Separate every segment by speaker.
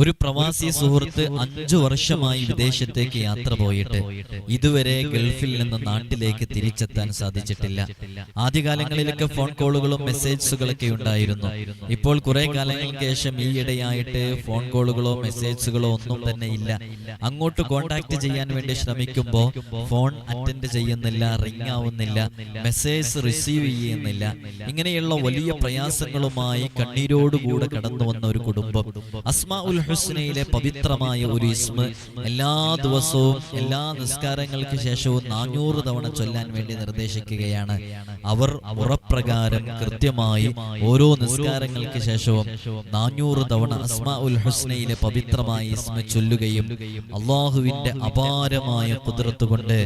Speaker 1: ഒരു പ്രവാസി സുഹൃത്ത് അഞ്ചു വർഷമായി വിദേശത്തേക്ക് യാത്ര പോയിട്ട് ഇതുവരെ ഗൾഫിൽ നിന്ന് നാട്ടിലേക്ക് തിരിച്ചെത്താൻ സാധിച്ചിട്ടില്ല. ആദ്യകാലങ്ങളിലൊക്കെ ഫോൺ കോളുകളും മെസ്സേജുകളൊക്കെ ഉണ്ടായിരുന്നു. ഇപ്പോൾ കുറെ കാലങ്ങൾക്ക് ശേഷം ഈയിടെയായിട്ട് ഫോൺ കോളുകളോ മെസ്സേജുകളോ ഒന്നും തന്നെ ഇല്ല. അങ്ങോട്ട് കോണ്ടാക്ട് ചെയ്യാൻ വേണ്ടി ശ്രമിക്കുമ്പോൾ ഫോൺ അറ്റൻഡ് ചെയ്യുന്നില്ല റിംഗ് ആവുന്നില്ല മെസ്സേജ് റിസീവ് ചെയ്യുന്നില്ല. ഇങ്ങനെയുള്ള വലിയ പ്രയാസങ്ങളുമായി കണ്ണീരോടുകൂടെ കടന്നു വന്ന ഒരു കുടുംബം അസ്മാ ഉൽ ഹുസ്നയിലെ പവിത്രമായ ഒരു ഇസ്മ. എല്ലാ ദിവസവും എല്ലാ നിസ്കാരങ്ങൾക്ക് ശേഷവും നാനൂറ് തവണ ചൊല്ലാൻ വേണ്ടി നിർദ്ദേശിക്കുകയാണ്. അവർ ഉറപ്രകാരം കൃത്യമായി ഓരോ നിസ്കാരങ്ങൾക്ക് ശേഷവും നാനൂറ് തവണ അസ്മ ഉൽ ഹുസ്നയിലെ പവിത്രമായ ഇസ്മ ചൊല്ലുകയും അള്ളാഹുവിന്റെ അപാരമായ കുതിർത്തു കൊണ്ട്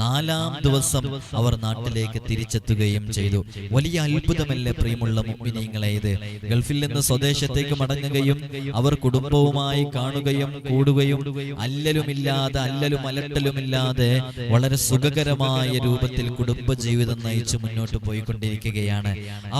Speaker 1: നാലാം ദിവസം അവർ നാട്ടിലേക്ക് തിരിച്ചെത്തുകയും ചെയ്തു. വലിയ അത്ഭുതമല്ലേ പ്രിയമുള്ള മുഗ്മിനീങ്ങളെ ഇത്. ഗൾഫിൽ നിന്ന് സ്വദേശത്തേക്ക് മടങ്ങുകയും അവർ കുടുംബവുമായി കാണുകയും കൂടുകയും അല്ലലുമില്ലാതെ അല്ലലും അലട്ടലുമില്ലാതെ വളരെ സുഖകരമായ രൂപത്തിൽ കുടുംബ ജീവിതം നയിച്ചു മുന്നോട്ട് പോയിക്കൊണ്ടിരിക്കുകയാണ്.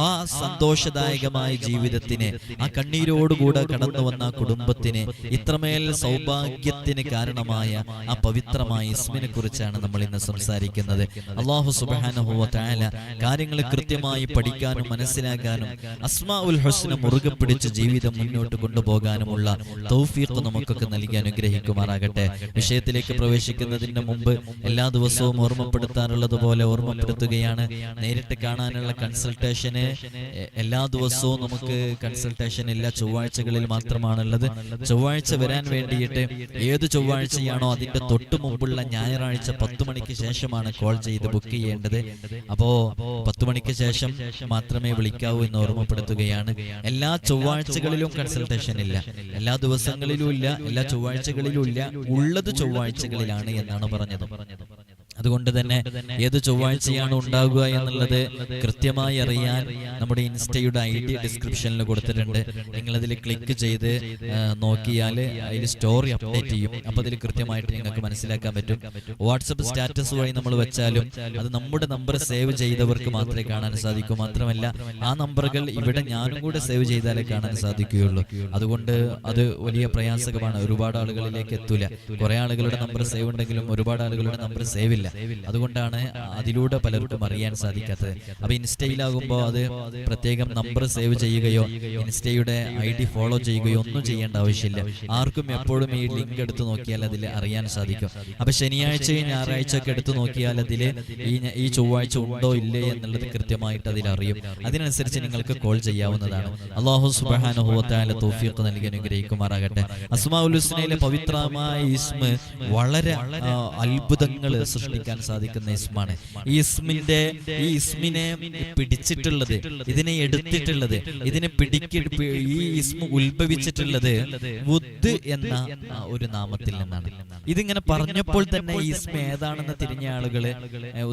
Speaker 1: ആ സന്തോഷദായകമായ ജീവിതത്തിന് ആ കണ്ണീരോടുകൂടെ കടന്നു വന്ന കുടുംബത്തിന് ഇത്രമേൽ സൗഭാഗ്യത്തിന് കാരണമായ ആ പവിത്രമായ ഇസ്മിനെ കുറിച്ചാണ് നമ്മൾ ഇന്ന് സംസാരിക്കുന്നത്. അള്ളാഹു സുബാനുഹുവ താല കാര്യങ്ങൾ കൃത്യമായി പഠിക്കാനും മനസ്സിലാക്കാനും അസ്മാ ഉൽ ഹുസ്ന മുറുകെ പിടിച്ച് ജീവിതം മുന്നോട്ട് കൊണ്ടുപോകാനുമുള്ള തൗഫീഖ് നമുക്കൊക്കെ നൽകി അനുഗ്രഹിക്കുമാറാകട്ടെ. വിഷയത്തിലേക്ക് പ്രവേശിക്കുന്നതിന് മുമ്പ് എല്ലാ ദിവസവും ഓർമ്മപ്പെടുത്താനുള്ളതുപോലെ ഓർമ്മപ്പെടുത്തുകയാണ്. നേരിട്ട് കാണാനുള്ള കൺസൾട്ടേഷന് എല്ലാ ദിവസവും നമുക്ക് കൺസൾട്ടേഷൻ എല്ലാ ചൊവ്വാഴ്ചകളിൽ മാത്രമാണുള്ളത്. ചൊവ്വാഴ്ച വരാൻ വേണ്ടിയിട്ട് ഏത് ചൊവ്വാഴ്ചയാണോ അതിന്റെ തൊട്ടു മുമ്പുള്ള ഞായറാഴ്ച പത്ത് മണിക്ക് ശേഷമാണ് കോൾ ചെയ്ത് ബുക്ക് ചെയ്യേണ്ടത്. അപ്പോ പത്ത് മണിക്ക് ശേഷം മാത്രമേ വിളിക്കാവൂ എന്ന് ഓർമ്മപ്പെടുത്തുകയാണ്. എല്ലാ ചൊവ്വാഴ്ചകളിലും കൺസൾട്ടേഷൻ ഇല്ല. എല്ലാ ദിവസങ്ങളിലും ഇല്ല എല്ലാ ചൊവ്വാഴ്ചകളിലും ഇല്ല ഉള്ളത് ചൊവ്വാഴ്ചകളിലാണ് എന്നാണ് പറഞ്ഞത്. അതുകൊണ്ട് തന്നെ ഏത് ചൊവ്വാഴ്ചയാണ് ഉണ്ടാകുക എന്നുള്ളത് കൃത്യമായി അറിയാൻ നമ്മുടെ ഇൻസ്റ്റയുടെ ഐ ഡി ഡിസ്ക്രിപ്ഷനിൽ കൊടുത്തിട്ടുണ്ട്. നിങ്ങൾ അതിൽ ക്ലിക്ക് ചെയ്ത് നോക്കിയാൽ അതിൽ സ്റ്റോറി അപ്ഡേറ്റ് ചെയ്യും. അപ്പോൾ അതിൽ കൃത്യമായിട്ട് നിങ്ങൾക്ക് മനസ്സിലാക്കാൻ പറ്റും. വാട്സപ്പ് സ്റ്റാറ്റസ് വഴി നമ്മൾ വെച്ചാലും അത് നമ്മുടെ നമ്പർ സേവ് ചെയ്തവർക്ക് മാത്രമേ കാണാൻ സാധിക്കൂ. മാത്രമല്ല ആ നമ്പറുകൾ ഇവിടെ ഞാനും കൂടെ സേവ് ചെയ്താലേ കാണാൻ സാധിക്കുകയുള്ളൂ. അതുകൊണ്ട് അത് വലിയ പ്രയാസകമാണ് ഒരുപാട് ആളുകളിലേക്ക് എത്തൂല. കുറെ ആളുകളുടെ നമ്പർ സേവ് ഉണ്ടെങ്കിലും ഒരുപാട് ആളുകളുടെ നമ്പർ സേവ് ഇല്ല അതുകൊണ്ടാണ് അതിലൂടെ പലർക്കും അറിയാൻ സാധിക്കാത്തത്. അപ്പൊ ഇൻസ്റ്റയിലാകുമ്പോൾ അത് പ്രത്യേകം നമ്പർ സേവ് ചെയ്യുകയോ ഇൻസ്റ്റയുടെ ഐ ഡി ഫോളോ ചെയ്യുകയോ ഒന്നും ചെയ്യേണ്ട ആവശ്യമില്ല. ആർക്കും എപ്പോഴും ഈ ലിങ്ക് എടുത്തു നോക്കിയാൽ അതിൽ അറിയാൻ സാധിക്കും. അപ്പൊ ശനിയാഴ്ചയും ഞായറാഴ്ച ഒക്കെ എടുത്ത് നോക്കിയാൽ അതിൽ ഈ ഈ ചൊവ്വാഴ്ച ഉണ്ടോ ഇല്ലേ എന്നുള്ളത് കൃത്യമായിട്ട് അതിൽ അറിയും. അതിനനുസരിച്ച് നിങ്ങൾക്ക് കോൾ ചെയ്യാവുന്നതാണ്. അള്ളാഹു സുബാനുഭവത്തായ തോഫിയൊക്കെ നൽകി അനുഗ്രഹിക്കുമാറാകട്ടെ. അസ്മാ ഉലുസ്നയിലെ പവിത്രമായ ഇസ്മ വളരെ അത്ഭുതങ്ങൾ അത്ഭുതങ്ങൾ സൃഷ്ടിക്കാൻ സാധിക്കുന്ന ഇസ്മാണ് ഈ ഇസ്മിന്റെ ഈ ഇസ്മിനെ പിടിച്ചിട്ടുള്ളത് ഇതിനെ എടുത്തിട്ടുള്ളത് ഇതിനെ പിടിക്ക ഈ ഇസ്മു ഉത്ഭവിച്ചിട്ടുള്ളത് വുദ് എന്ന ഒരു നാമത്തിൽ നിന്നാണ്. ഇതിങ്ങനെ പറഞ്ഞപ്പോൾ തന്നെ ഈ ഇസ്മ ഏതാണെന്ന് തിരിഞ്ഞ ആളുകൾ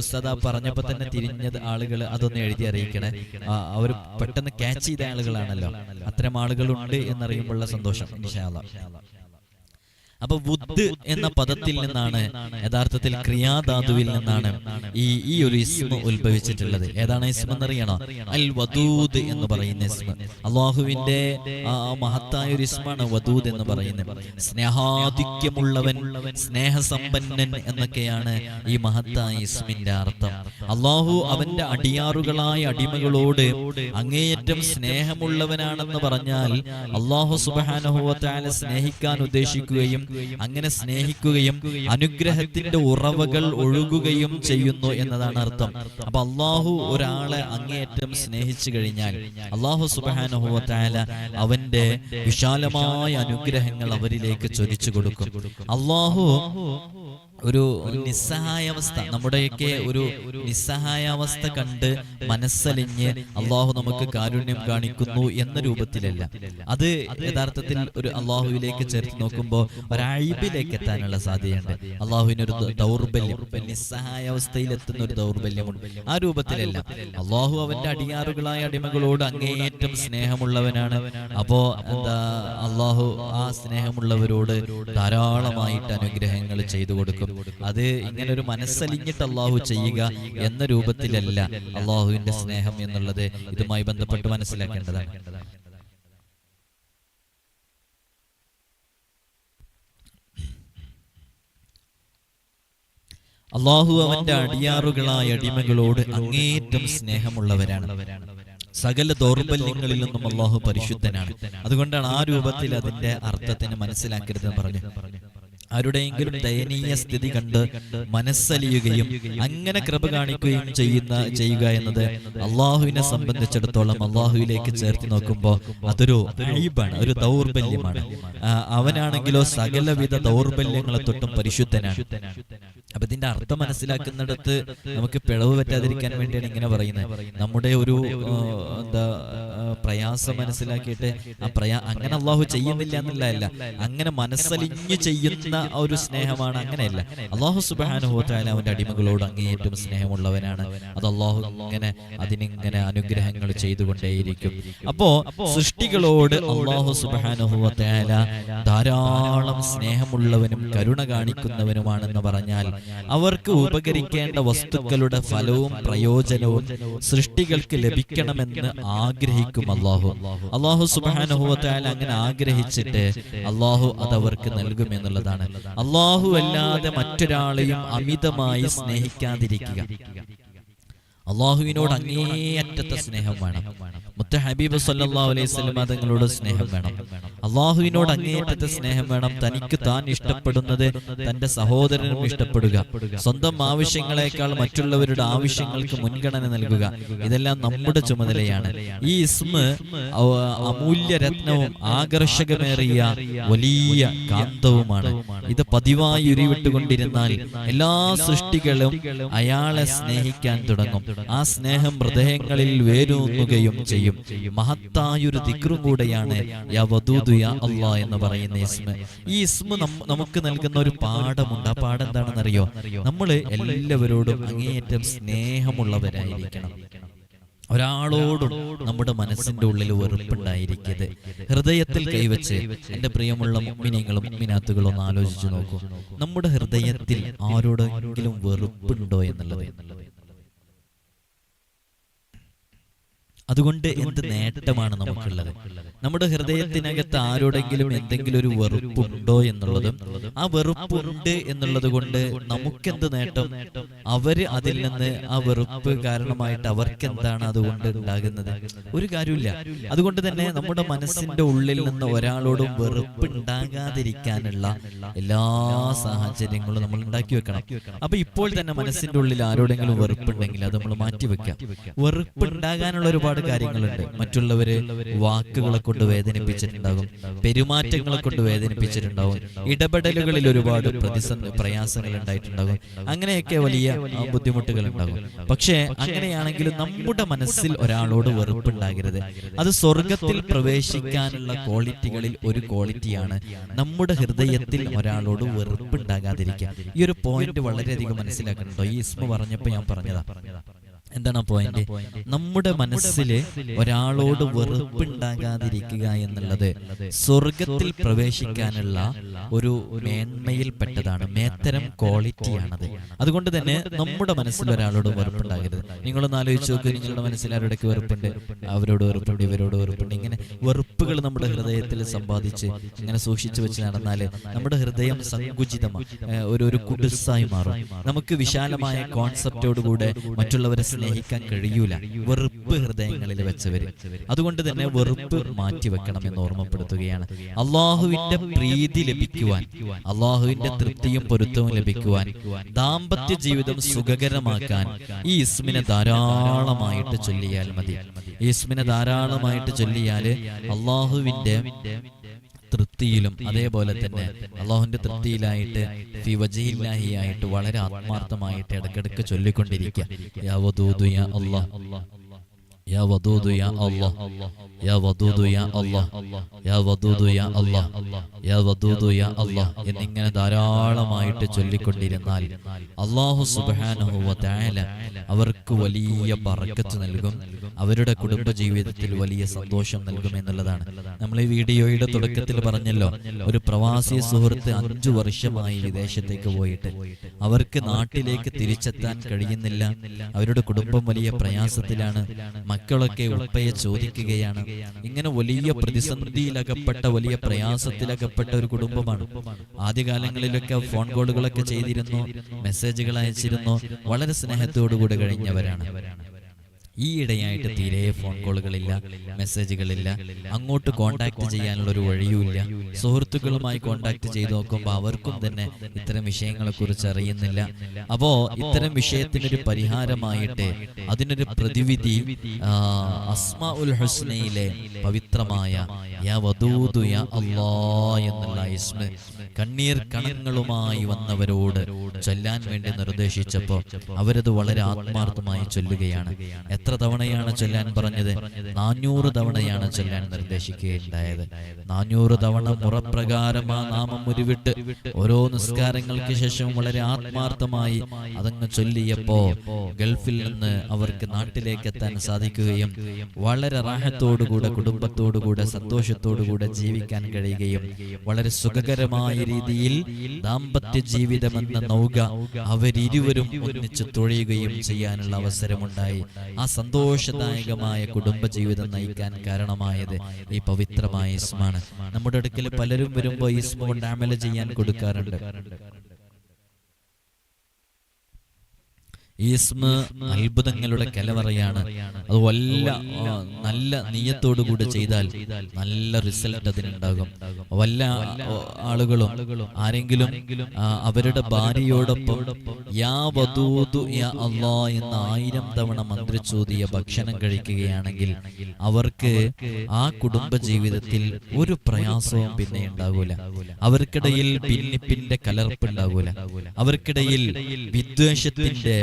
Speaker 1: ഉസ്താദ പറഞ്ഞപ്പോൾ പറഞ്ഞപ്പോ തന്നെ തിരിഞ്ഞത് ആളുകൾ അതൊന്ന് എഴുതി അറിയിക്കണേ. അവർ പെട്ടെന്ന് ക്യാച്ച് ചെയ്ത ആളുകളാണല്ലോ. അത്തരം ആളുകളുണ്ട് എന്നറിയുമ്പോഴുള്ള സന്തോഷം ഇൻഷാ അല്ലാ. അപ്പൊ ബുദ്ധ് എന്ന പദത്തിൽ നിന്നാണ് യഥാർത്ഥത്തിൽ ക്രിയാധാതുവിൽ നിന്നാണ് ഈ ഈ ഒരു ഇസ്മ ഉത്ഭവിച്ചിട്ടുള്ളത്. ഏതാണ് ഇസ്മ എന്നറിയണോ അൽ വദൂദ് എന്ന് പറയുന്ന ഇസ്മ. അള്ളാഹുവിന്റെ ആ മഹത്തായ ഒരു ഇസ്മാണ് വദൂദ് എന്ന് പറയുന്നത്. സ്നേഹാധിക്യമുള്ളവൻ സ്നേഹസമ്പന്നൻ എന്നൊക്കെയാണ് ഈ മഹത്തായ ഇസ്മിന്റെ അർത്ഥം. അള്ളാഹു അവന്റെ അടിയാറുകളായ അടിമകളോട് അങ്ങേയറ്റം സ്നേഹമുള്ളവനാണെന്ന് പറഞ്ഞാൽ അള്ളാഹു സുബാനുഭവത്താല സ്നേഹിക്കാൻ ഉദ്ദേശിക്കുകയും അങ്ങനെ സ്നേഹിക്കുകയും അനുഗ്രഹത്തിന്റെ ഉറവകൾ ഒഴുകുകയും ചെയ്യുന്നു എന്നതാണ് അർത്ഥം. അപ്പൊ അള്ളാഹു ഒരാളെ അങ്ങേയറ്റം സ്നേഹിച്ചു കഴിഞ്ഞാൽ അള്ളാഹു സുബാനുഭവത്തായ അവന്റെ വിശാലമായ അനുഗ്രഹങ്ങൾ അവരിലേക്ക് ചൊരിച്ചു കൊടുക്കും. അള്ളാഹു ഒരു നിസ്സഹായാവസ്ഥ. നമ്മുടെയൊക്കെ ഒരു നിസ്സഹായാവസ്ഥ കണ്ട് മനസ്സലിഞ്ഞ് അള്ളാഹു നമുക്ക് കാരുണ്യം കാണിക്കുന്നു എന്ന രൂപത്തിലല്ല. അത് യഥാർത്ഥത്തിൽ ഒരു അള്ളാഹുവിലേക്ക് ചേർത്ത് നോക്കുമ്പോൾ ഒരഴിബിലേക്ക് എത്താനുള്ള സാധ്യതയുണ്ട്. അള്ളാഹുവിന് ഒരു ദൗർബല്യം. നിസ്സഹായാവസ്ഥയിൽ എത്തുന്ന ഒരു ദൗർബല്യമുണ്ട്. ആ രൂപത്തിലല്ല. അള്ളാഹു അവന്റെ അടിയാറുകളായ അടിമകളോട് അങ്ങേയറ്റം സ്നേഹമുള്ളവനാണ്. അപ്പോ എന്താ അള്ളാഹു ആ സ്നേഹമുള്ളവരോട് ധാരാളമായിട്ട് അനുഗ്രഹങ്ങൾ ചെയ്തു കൊടുക്കും. കൊടുക്കും അത് ഇങ്ങനെ ഒരു മനസ്സലിഞ്ഞിട്ട് അള്ളാഹു ചെയ്യുക എന്ന രൂപത്തിലല്ല അള്ളാഹുവിന്റെ സ്നേഹം എന്നുള്ളത് ഇതുമായി ബന്ധപ്പെട്ട് മനസ്സിലാക്കേണ്ടതാണ്. അള്ളാഹു അവന്റെ അടിയാറുകളായ അടിമകളോട് അങ്ങേറ്റം സ്നേഹമുള്ളവരാണ്. സകല ദൗർബല്യങ്ങളിൽ നിന്നും അള്ളാഹു പരിശുദ്ധനാണ്. അതുകൊണ്ടാണ് ആ രൂപത്തിൽ അതിന്റെ അർത്ഥത്തിന് മനസ്സിലാക്കരുതെന്ന് പറഞ്ഞു. ആരുടെയെങ്കിലും ദയനീയ സ്ഥിതി കണ്ട് മനസ്സലിയുകയും അങ്ങനെ കൃപ കാണിക്കുകയും ചെയ്യുന്ന ചെയ്യുക എന്നത് അള്ളാഹുവിനെ സംബന്ധിച്ചിടത്തോളം അള്ളാഹുവിലേക്ക് ചേർത്ത് നോക്കുമ്പോൾ അതൊരു അഴിബാണ് ഒരു ദൗർബല്യമാണ്. അവനാണെങ്കിലോ സകലവിധ ദൗർബല്യങ്ങളെ തൊട്ടും പരിശുദ്ധനാണ്. അപ്പൊ ഇതിന്റെ അർത്ഥം മനസ്സിലാക്കുന്നിടത്ത് നമുക്ക് പിഴവ് പറ്റാതിരിക്കാൻ വേണ്ടിയാണ് ഇങ്ങനെ പറയുന്നത്. നമ്മുടെ ഒരു എന്താ പ്രയാസം മനസ്സിലാക്കിയിട്ട് ആ പ്രയാ അങ്ങനെ അള്ളാഹു ചെയ്യുന്നില്ല എന്നുള്ളതല്ല. അങ്ങനെ മനസ്സലിഞ്ഞു ചെയ്യുന്ന ആ ഒരു സ്നേഹമാണ് അങ്ങനെയല്ല. അള്ളാഹു സുബാനുഭവത്തായാലും അവന്റെ അടിമകളോട് അങ്ങേയറ്റം സ്നേഹമുള്ളവനാണ്. അത് അള്ളാഹു ഇങ്ങനെ അതിനിങ്ങനെ അനുഗ്രഹങ്ങൾ ചെയ്തുകൊണ്ടേയിരിക്കും. അപ്പോ സൃഷ്ടികളോട് അള്ളാഹു സുബാനുഭവത്തായാല ധാരാളം സ്നേഹമുള്ളവനും കരുണ കാണിക്കുന്നവനുമാണെന്ന് പറഞ്ഞാൽ അവർക്ക് ഉപകരിക്കേണ്ട വസ്തുക്കളുടെ ഫലവും പ്രയോജനവും സൃഷ്ടികൾക്ക് ലഭിക്കണമെന്ന് ആഗ്രഹിക്കും അള്ളാഹു. അള്ളാഹു. സുബാനുഭവത്തായാലും അങ്ങനെ ആഗ്രഹിച്ചിട്ട് അള്ളാഹു അത് അവർക്ക് നൽകും എന്നുള്ളതാണ് അള്ളാഹു അല്ലാതെ മറ്റൊരാളെയും അമിതമായി സ്നേഹിക്കാതിരിക്കുക. അള്ളാഹുവിനോട് അങ്ങേയറ്റത്തെ സ്നേഹം വേണം. മുത്ത ഹബീബ് സല്ലാ അലൈഹി വസല്ലം തങ്ങളോട് സ്നേഹം വേണം. അള്ളാഹുവിനോട് അങ്ങേയറ്റത്തെ സ്നേഹം വേണം. തനിക്ക് താൻ ഇഷ്ടപ്പെടുന്നത് തന്റെ സഹോദരനും ഇഷ്ടപ്പെടുക. സ്വന്തം ആവശ്യങ്ങളെക്കാൾ മറ്റുള്ളവരുടെ ആവശ്യങ്ങൾക്ക് മുൻഗണന നൽകുക. ഇതെല്ലാം നമ്മുടെ ചുമതലയാണ്. ഈ ഇസ്മ അമൂല്യ രത്നവും ആകർഷകമേറിയ വലിയ കാന്തവുമാണ്. ഇത് പതിവായി ഉരുവിട്ടുകൊണ്ടിരുന്നാൽ എല്ലാ സൃഷ്ടികളും അയാളെ സ്നേഹിക്കാൻ തുടങ്ങും. ആ സ്നേഹം ഹൃദയങ്ങളിൽ വേരൂന്നുകയും ചെയ്യും. മഹത്തായൊരു ദിക്റും കൂടെയാണ് യാ യാ എന്ന് പറയുന്ന ഇസ്മ. ഈ ഇസ്മ നമുക്ക് നൽകുന്ന ഒരു പാഠമുണ്ട്. ആ പാഠം എന്താണെന്നറിയോ നമ്മൾ എല്ലാവരോടും അങ്ങേയറ്റം സ്നേഹമുള്ളവരായിരിക്കണം. ഒരാളോടും നമ്മുടെ മനസ്സിന്റെ ഉള്ളിൽ വെറുപ്പുണ്ടായിരിക്കരുത്. ഹൃദയത്തിൽ കൈവച്ച് എന്റെ പ്രിയമുള്ള മിനിങ്ങളും മിനാത്തുകളും ഒന്ന് ആലോചിച്ചു നോക്കൂ. നമ്മുടെ ഹൃദയത്തിൽ ആരോടെങ്കിലും വെറുപ്പുണ്ടോ എന്നുള്ളത് എന്നുള്ളത്? അതുകൊണ്ട് എന്ത് നേട്ടമാണ് നമുക്കുള്ളത്? നമ്മുടെ ഹൃദയത്തിനകത്ത് ആരോടെങ്കിലും എന്തെങ്കിലും ഒരു വെറുപ്പുണ്ടോ എന്നുള്ളതും ആ വെറുപ്പുണ്ട് എന്നുള്ളത് കൊണ്ട് നമുക്കെന്ത് നേട്ടം? അവർ അതിൽ നിന്ന് ആ വെറുപ്പ് കാരണമായിട്ട് അവർക്ക് എന്താണ് അതുകൊണ്ട് ഉണ്ടാകുന്നത്? ഒരു കാര്യമില്ല അതുകൊണ്ട് തന്നെ നമ്മുടെ മനസ്സിന്റെ ഉള്ളിൽ നിന്ന് ഒരാളോടും വെറുപ്പ് ഉണ്ടാകാതിരിക്കാനുള്ള എല്ലാ സാഹചര്യങ്ങളും നമ്മൾ ഉണ്ടാക്കി വെക്കണം. അപ്പൊ ഇപ്പോൾ തന്നെ മനസ്സിന്റെ ഉള്ളിൽ ആരോടെങ്കിലും വെറുപ്പുണ്ടെങ്കിൽ അത് നമ്മൾ മാറ്റി വെക്കാം വെറുപ്പ് ഉണ്ടാകാനുള്ള ഒരുപാട് കാര്യങ്ങളുണ്ട്. മറ്റുള്ളവര് വാക്കുകളെ കൊണ്ട് വേദനിപ്പിച്ചിട്ടുണ്ടാകും. പെരുമാറ്റങ്ങളെ കൊണ്ട് വേദനിപ്പിച്ചിട്ടുണ്ടാകും. ഇടപെടലുകളിൽ ഒരുപാട് പ്രതിസന്ധി പ്രയാസങ്ങൾ ഉണ്ടായിട്ടുണ്ടാകും. അങ്ങനെയൊക്കെ വലിയ ബുദ്ധിമുട്ടുകൾ ഉണ്ടാകും പക്ഷേ അങ്ങനെയാണെങ്കിലും നമ്മുടെ മനസ്സിൽ ഒരാളോട് വെറുപ്പുണ്ടാകരുത്. അത് സ്വർഗത്തിൽ പ്രവേശിക്കാനുള്ള ക്വാളിറ്റികളിൽ ഒരു ക്വാളിറ്റിയാണ്. നമ്മുടെ ഹൃദയത്തിൽ ഒരാളോട് വെറുപ്പുണ്ടാകാതിരിക്കുക. ഈ ഒരു പോയിന്റ് വളരെയധികം മനസ്സിലാക്കുന്നുണ്ടോ? ഈ ഇസ്മ പറഞ്ഞപ്പോ ഞാൻ പറഞ്ഞതാ. എന്താണ് പോയിന്റ് നമ്മുടെ മനസ്സിൽ ഒരാളോട് വെറുപ്പുണ്ടാകാതിരിക്കുക എന്നുള്ളത് സ്വർഗത്തിൽ പ്രവേശിക്കാനുള്ള ഒരു മേന്മയിൽപ്പെട്ടതാണ് മേത്തരം ക്വാളിറ്റിയാണത് അതുകൊണ്ട് തന്നെ നമ്മുടെ മനസ്സിൽ ഒരാളോട് വെറുപ്പുണ്ടാകരുത്. നിങ്ങളൊന്ന് ആലോചിച്ച് നോക്കുക നിങ്ങളുടെ മനസ്സിൽ ആരോടൊക്കെ വെറുപ്പുണ്ട്? അവരോട് വെറുപ്പുണ്ട് ഇവരോട് വെറുപ്പുണ്ട് ഇങ്ങനെ വെറുപ്പുകൾ നമ്മുടെ ഹൃദയത്തിൽ സമ്പാദിച്ച് ഇങ്ങനെ സൂക്ഷിച്ചു വെച്ച് നടന്നാൽ നമ്മുടെ ഹൃദയം സങ്കുചിതമാണ് ഒരു ഒരു കുടുസായി മാറും. നമുക്ക് വിശാലമായ കോൺസെപ്റ്റോടുകൂടെ മറ്റുള്ളവരെ സ്നേഹിക്കാൻ കഴിയൂല. വെറുപ്പ് ഹൃദയങ്ങളിൽ വെച്ചവര്. അതുകൊണ്ട് തന്നെ വെറുപ്പ് മാറ്റിവെക്കണം എന്ന് ഓർമ്മപ്പെടുത്തുകയാണ്. അള്ളാഹുവിന്റെ പ്രീതി ലഭിക്കുവാൻ അള്ളാഹുവിന്റെ തൃപ്തിയും പൊരുത്തവും ലഭിക്കുവാൻ ദാമ്പത്യ ജീവിതം സുഖകരമാക്കാൻ ഈ ഇസ്മിനെ ധാരാളമായിട്ട് ചൊല്ലിയാൽ മതി. ഈ ഇസ്മിനെ ധാരാളമായിട്ട് ചൊല്ലിയാൽ അള്ളാഹുവിന്റെ തൃപ്തിയിലും അതേപോലെ തന്നെ അള്ളാഹുവിന്റെ തൃപ്തിയിലായിട്ട് ആയിട്ട് വളരെ ആത്മാർത്ഥമായിട്ട് ഇടക്കിടക്ക് ചൊല്ലിക്കൊണ്ടിരിക്കുക. യാ വദൂദു യാ ودود يا الله. يا ودود يا الله. يا ودود يا الله. يا ودود يا الله. എന്നിങ്ങനെ ധാരാളമായിട്ട് ചൊല്ലിക്കൊണ്ടിരുന്നാൽ അള്ളാഹു സുബ്ഹാനഹു വ തആല അവർക്ക് വലിയ ബർക്കത്ത് നൽകും. അവരുടെ കുടുംബ ജീവിതത്തിൽ വലിയ സന്തോഷം നൽകും എന്നുള്ളതാണ്. നമ്മൾ ഈ വീഡിയോയുടെ തുടക്കത്തിൽ പറഞ്ഞല്ലോ ഒരു പ്രവാസി സുഹൃത്ത് അഞ്ചു വർഷമായി വിദേശത്തേക്ക് പോയിട്ട് അവർക്ക് നാട്ടിലേക്ക് തിരിച്ചെത്താൻ കഴിയുന്നില്ല. അവരുടെ കുടുംബം വലിയ പ്രയാസത്തിലാണ്. മക്കളൊക്കെ ഉപ്പയെ ചോദിക്കുകയാണ്. ഇങ്ങനെ വലിയ പ്രതിസന്ധിയിലകപ്പെട്ട വലിയ പ്രയാസത്തിലകപ്പെട്ട ഒരു കുടുംബമാണ്. ആദ്യകാലങ്ങളിലൊക്കെ ഫോൺ കോളുകളൊക്കെ ചെയ്തിരുന്നു മെസ്സേജുകൾ അയച്ചിരുന്നു. വളരെ സ്നേഹത്തോടുകൂടി കഴിഞ്ഞവരാണ്. ഈയിടെയായിട്ട് തീരെ ഫോൺ കോളുകളില്ല മെസ്സേജുകളില്ല. അങ്ങോട്ട് കോണ്ടാക്ട് ചെയ്യാനുള്ള ഒരു വഴിയുമില്ല. സുഹൃത്തുക്കളുമായി കോണ്ടാക്ട് ചെയ്ത് നോക്കുമ്പോൾ അവർക്കും തന്നെ ഇത്തരം വിഷയങ്ങളെ കുറിച്ച് അറിയുന്നില്ല. അപ്പോ ഇത്തരം വിഷയത്തിനൊരു പരിഹാരമായിട്ട് അതിനൊരു പ്രതിവിധി അസ്മാ ഉൽ ഹുസ്നയിലെ പവിത്രമായ യാ യാ അല്ലാ എന്നുള്ള ഇസ്മ കണ്ണീർ കണങ്ങളുമായി വന്നവരോട് ചൊല്ലാൻ വേണ്ടി നിർദ്ദേശിച്ചപ്പോൾ അവരത് വളരെ ആത്മാർത്ഥമായി ചൊല്ലുകയാണ്. എത്ര തവണയാണ് ചൊല്ലാൻ പറഞ്ഞത്? നാനൂറ് തവണയാണ് ചൊല്ലാൻ നിർദ്ദേശിക്കുകയുണ്ടായത്. നാനൂറ് തവണ മുറപ്രകാരം ആ നാമം ഉരുവിട്ട് ഓരോ നിസ്കാരങ്ങൾക്ക് ശേഷം വളരെ ആത്മാർത്ഥമായി അതങ്ങ് ചൊല്ലിയപ്പോ ഗൾഫിൽ നിന്ന് അവർക്ക് നാട്ടിലേക്ക് എത്താൻ സാധിക്കുകയും വളരെ റാഹത്തോടുകൂടെ കുടുംബത്തോടുകൂടെ സന്തോഷത്തോടുകൂടെ ജീവിക്കാൻ കഴിയുകയും വളരെ സുഖകരമായ രീതിയിൽ ദാമ്പത്യ ജീവിതമെന്ന നൗക അവരിരുവരും ഒന്നിച്ച് തുഴയുകയും ചെയ്യാനുള്ള അവസരമുണ്ടായി. ആ സന്തോഷദായകമായ കുടുംബജീവിതം നയിക്കാൻ കാരണമായത് ഈ പവിത്രമായ ഇസ്മാണ് നമ്മുടെ അടുക്കൽ പലരും വരുമ്പോൾ ഇസ്മ കൊണ്ട് അമല ചെയ്യാൻ കൊടുക്കാറുണ്ട്. ഈസ്മ അത്ഭുതങ്ങളുടെ കലവറയാണ്. അത് വല്ല നല്ല നീയത്തോടു കൂടി ചെയ്താൽ നല്ല റിസൾട്ട് അതിനുണ്ടാകും. വല്ല ആളുകളും ആരെങ്കിലും അവരുടെ ഭാര്യയോടൊപ്പം യാ വധൂതു യാ അള്ളാ എന്ന ആയിരം തവണ മന്ത്രിച്ചോതിയ ഭക്ഷണം കഴിക്കുകയാണെങ്കിൽ അവർക്ക് ആ കുടുംബ ജീവിതത്തിൽ ഒരു പ്രയാസവും പിന്നെ ഉണ്ടാകൂല. അവർക്കിടയിൽ ഭിന്നിപ്പിന്റെ കലർപ്പ് ഉണ്ടാകൂല. അവർക്കിടയിൽ വിദ്വേഷത്തിന്റെ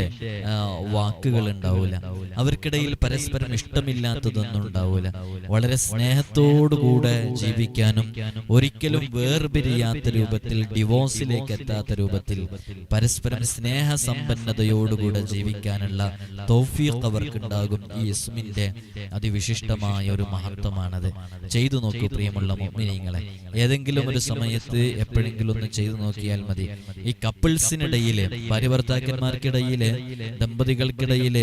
Speaker 1: വാക്കുകൾ ഉണ്ടാവൂല. അവർക്കിടയിൽ പരസ്പരം ഇഷ്ടമില്ലാത്തതൊന്നും ഉണ്ടാവൂല. വളരെ സ്നേഹത്തോടുകൂടെ ജീവിക്കാനും ഒരിക്കലും വേർപിരിയാത്ത രൂപത്തിൽ ഡിവോഴ്സിലേക്ക് എത്താത്ത രൂപത്തിൽ പരസ്പരം സ്നേഹ സ്നേഹസമ്പന്നതയോടുകൂടെ ജീവിക്കാനുള്ള തൗഫീഖ് അവർക്കുണ്ടാകും. ഈ ഇസ്മിന്റെ അതിവിശിഷ്ടമായ ഒരു മഹത്വമാണത്. ചെയ്തു നോക്കൂ പ്രിയമുള്ള മുഅ്മിനീങ്ങളെ ഏതെങ്കിലും ഒരു സമയത്ത് എപ്പോഴെങ്കിലും ഒന്ന് ചെയ്തു നോക്കിയാൽ മതി. ഈ കപ്പിൾസിനിടയിൽ ഭാര്യഭർത്താക്കന്മാർക്കിടയിൽ ദമ്പതികൾക്കിടയിൽ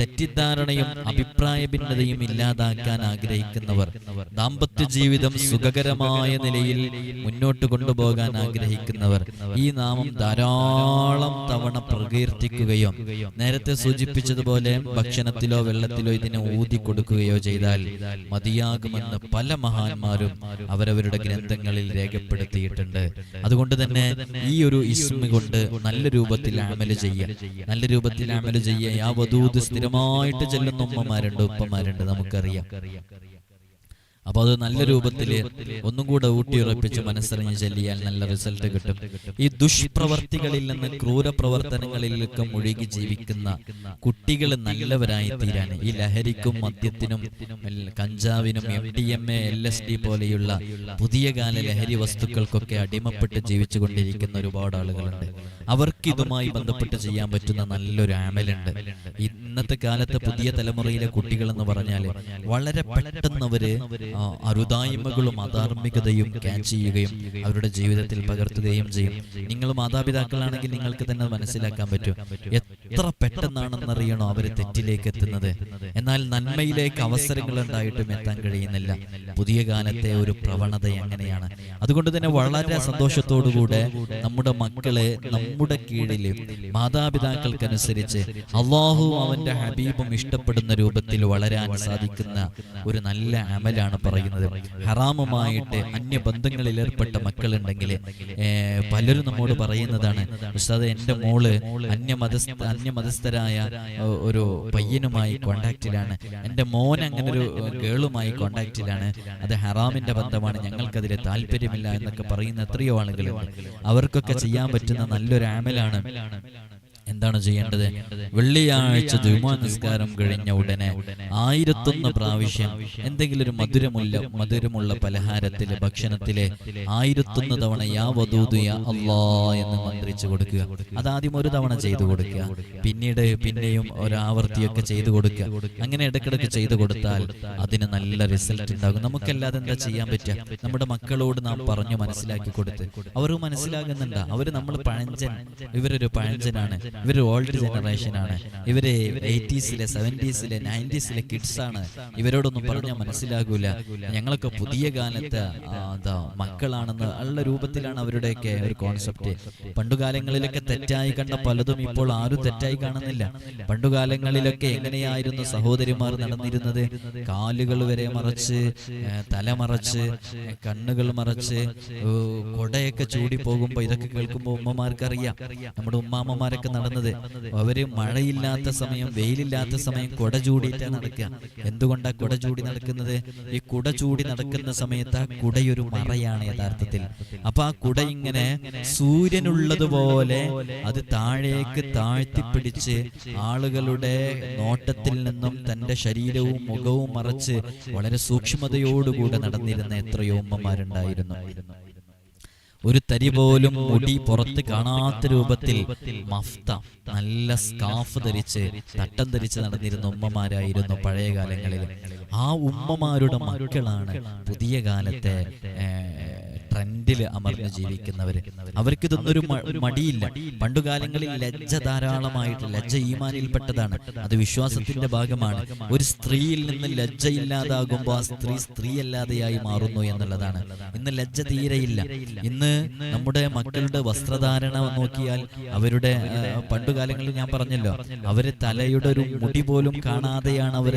Speaker 1: തെറ്റിദ്ധാരണയും അഭിപ്രായ ഭിന്നതയും ഇല്ലാതാക്കാൻ ആഗ്രഹിക്കുന്നവർ ദാമ്പത്യ ജീവിതം സുഖകരമായ നിലയിൽ മുന്നോട്ട് കൊണ്ടുപോകാൻ ആഗ്രഹിക്കുന്നവർ ഈ നാമം ധാരാളം തവണ പ്രകീർത്തിക്കുകയും നേരത്തെ സൂചിപ്പിച്ചതുപോലെ ഭക്ഷണത്തിലോ വെള്ളത്തിലോ ഇതിനെ ഊതി കൊടുക്കുകയോ ചെയ്താൽ മതിയാകുമെന്ന് പല മഹാന്മാരും അവരവരുടെ ഗ്രന്ഥങ്ങളിൽ രേഖപ്പെടുത്തിയിട്ടുണ്ട്. അതുകൊണ്ട് തന്നെ ഈ ഒരു ഇസ്മ കൊണ്ട് നല്ല രൂപത്തിൽ അമൽ ചെയ്യുക നല്ല രൂപത്തിൽ അമൽ ചെയ്യുക ആ വധൂത് സ്ഥിരമായിട്ട് ചെല്ലുന്ന ഉമ്മമാരുണ്ട് ഉപ്പമാരുണ്ട് നമുക്കറിയാം. അപ്പൊ അത് നല്ല രൂപത്തിൽ ഒന്നും കൂടെ ഊട്ടിയുറപ്പിച്ച് മനസ്സറിഞ്ഞ് ചെല്ലിയാൽ നല്ല റിസൾട്ട് കിട്ടും. ഈ ദുഷ്പ്രവർത്തികളിൽ നിന്ന് ക്രൂര പ്രവർത്തനങ്ങളിലൊക്കെ മുഴുകി ജീവിക്കുന്ന കുട്ടികൾ നല്ലവരായി തീരാൻ ഈ ലഹരിക്കും മദ്യത്തിനും കഞ്ചാവിനും M D M A L S D പോലെയുള്ള പുതിയ കാല ലഹരി വസ്തുക്കൾക്കൊക്കെ അടിമപ്പെട്ട് ജീവിച്ചു കൊണ്ടിരിക്കുന്ന ഒരുപാട് ആളുകളുണ്ട്. അവർക്ക് ഇതുമായി ബന്ധപ്പെട്ട് ചെയ്യാൻ പറ്റുന്ന നല്ലൊരു ആമലുണ്ട് ഇന്നത്തെ കാലത്തെ പുതിയ തലമുറയിലെ കുട്ടികൾ എന്ന് പറഞ്ഞാൽ വളരെ പെട്ടെന്ന് അവർ അരുതായ്മകളും അധാർമികതയും ക്യാച്ച് ചെയ്യുകയും അവരുടെ ജീവിതത്തിൽ പകർത്തുകയും ചെയ്യും. നിങ്ങൾ മാതാപിതാക്കളാണെങ്കിൽ നിങ്ങൾക്ക് തന്നെ മനസ്സിലാക്കാൻ പറ്റും. എത്ര പെട്ടെന്നാണെന്നറിയണോ അവർ തെറ്റിലേക്ക് എത്തുന്നത്. എന്നാൽ നന്മയിലേക്ക് അവസരങ്ങൾ ഉണ്ടായിട്ടും എത്താൻ കഴിയുന്നില്ല. പുതിയ കാലത്തെ ഒരു പ്രവണത എങ്ങനെയാണ്? അതുകൊണ്ട് തന്നെ വളരെ സന്തോഷത്തോടുകൂടെ നമ്മുടെ മക്കളെ നമ്മുടെ കീഴിൽ മാതാപിതാക്കൾക്കനുസരിച്ച് അള്ളാഹു അവന്റെ ഹബീബും ഇഷ്ടപ്പെടുന്ന രൂപത്തിൽ വളരാൻ സാധിക്കുന്ന ഒരു നല്ല അമലാണ് പറയുന്നത്. ഹറാമുമായിട്ട് അന്യബന്ധങ്ങളിൽ ഏർപ്പെട്ട മക്കളുണ്ടെങ്കിൽ പലരും നമ്മോട് പറയുന്നതാണ് ഉസ്താദ് എന്റെ മോൾ അന്യ അന്യമതസ്ഥ അന്യ മതസ്ഥരായ ഒരു പയ്യനുമായി കോണ്ടാക്റ്റിലാണ് എന്റെ മോൻ അങ്ങനെ ഒരു ഗേളുമായി കോണ്ടാക്റ്റിലാണ് അത് ഹറാമിന്റെ ബന്ധമാണ്. ഞങ്ങൾക്കതിലെ താല്പര്യമില്ല എന്നൊക്കെ പറയുന്ന എത്രയോ ആളുകളുണ്ട്. അവർക്കൊക്കെ ചെയ്യാൻ പറ്റുന്ന നല്ലൊരു ആമലാണ്. എന്താണ് ചെയ്യേണ്ടത്? വെള്ളിയാഴ്ച ജുമാ നിസ്കാരം കഴിഞ്ഞ ഉടനെ ആയിരത്തൊന്ന് പ്രാവശ്യം എന്തെങ്കിലും ഒരു മധുരമുള്ള മധുരമുള്ള പലഹാരത്തിൽ ഭക്ഷണത്തിൽ ആയിരത്തൊന്ന് തവണ യാ വധൂതുയ അള്ളാ എന്ന് മന്ത്രിച്ചു കൊടുക്കുക. അത് ആദ്യം ഒരു തവണ ചെയ്തു കൊടുക്കുക. പിന്നീട് പിന്നെയും ഒരാവർത്തിയൊക്കെ ചെയ്തു കൊടുക്കുക. അങ്ങനെ ഇടക്കിടക്ക് ചെയ്തു കൊടുത്താൽ അതിന് നല്ല റിസൾട്ട് ഉണ്ടാകും. നമുക്കല്ലാതെ എന്താ ചെയ്യാൻ പറ്റുക? നമ്മുടെ മക്കളോട് നാം പറഞ്ഞു മനസ്സിലാക്കി കൊടുത്ത് അവർ മനസ്സിലാകുന്നുണ്ട്. അവർ നമ്മൾ പഴഞ്ചൻ. ഇവരൊരു പഴഞ്ചനാണ്. ഇവർ ഓൾഡ് ജനറേഷൻ ആണ്. ഇവർ എയ്റ്റീസിലെ സെവന്റീസിലെ നയന്റീസിലെ കിഡ്സ് ആണ്. ഇവരോടൊന്നും പറഞ്ഞാൽ മനസ്സിലാകൂല. ഞങ്ങളൊക്കെ പുതിയ കാലത്ത് എന്താ മക്കളാണെന്ന് ഉള്ള രൂപത്തിലാണ് അവരുടെയൊക്കെ ഒരു കോൺസെപ്റ്റ് പണ്ടുകാലങ്ങളിലൊക്കെ തെറ്റായി കണ്ട പലതും ഇപ്പോൾ ആരും തെറ്റായി കാണുന്നില്ല. പണ്ടുകാലങ്ങളിലൊക്കെ എങ്ങനെയായിരുന്നു സഹോദരിമാർ നടന്നിരുന്നത്? കാലുകൾ വരെ മറച്ച് തല മറച്ച് കണ്ണുകൾ മറച്ച് കൊടയൊക്കെ ചൂടി പോകുമ്പോ ഇതൊക്കെ കേൾക്കുമ്പോൾ ഉമ്മമാർക്കറിയാം. നമ്മുടെ ഉമ്മാമ്മമാരൊക്കെ നടന്നത്. അവർ മഴയില്ലാത്ത സമയം വെയിലില്ലാത്ത സമയം കുട ചൂടിയിട്ടാ നടക്കുക. എന്തുകൊണ്ടാ കുട ചൂടി നടക്കുന്നത്? ഈ കുട ചൂടി നടക്കുന്ന സമയത്ത് ആ കുടയൊരു മറയാണ് യഥാർത്ഥത്തിൽ. അപ്പൊ ആ കുട ഇങ്ങനെ സൂര്യനുള്ളതുപോലെ അത് താഴേക്ക് താഴ്ത്തിപ്പിടിച്ച് ആളുകളുടെ നോട്ടത്തിൽ നിന്നും തന്റെ ശരീരവും മുഖവും മറച്ച് വളരെ സൂക്ഷ്മതയോടുകൂടെ നടന്നിരുന്ന എത്രയോ ഉമ്മമാരുണ്ടായിരുന്നു. ഒരു തരി പോലും മുടി പുറത്ത് കാണാത്ത രൂപത്തിൽ മഫ്ത നല്ല സ്കാഫ് ധരിച്ച് തട്ടം ധരിച്ച് നടന്നിരുന്ന ഉമ്മമാരായിരുന്നു പഴയ കാലങ്ങളിൽ ആ ഉമ്മമാരുടെ മക്കളാണ് പുതിയ കാലത്തെ ട്രെൻഡിൽ അമർന്ന് ജീവിക്കുന്നവര്. അവർക്ക് ഇതൊന്നൊരു മടിയില്ല. പണ്ടുകാലങ്ങളിൽ ലജ്ജ ധാരാളമായിട്ട് ലജ്ജ ഈമാനിൽപ്പെട്ടതാണ്. അത് വിശ്വാസത്തിന്റെ ഭാഗമാണ്. ഒരു സ്ത്രീയിൽ നിന്ന് ലജ്ജ ഇല്ലാതാകുമ്പോൾ ആ സ്ത്രീ സ്ത്രീ അല്ലാതെയായി മാറുന്നു എന്നുള്ളതാണ്. ഇന്ന് ലജ്ജ തീരെയില്ല. ഇന്ന് നമ്മുടെ മക്കളുടെ വസ്ത്രധാരണ നോക്കിയാൽ അവരുടെ പണ്ടുകാലങ്ങളിൽ ഞാൻ പറഞ്ഞല്ലോ അവർ തലയുടെ ഒരു മുടി പോലും കാണാതെയാണ് അവർ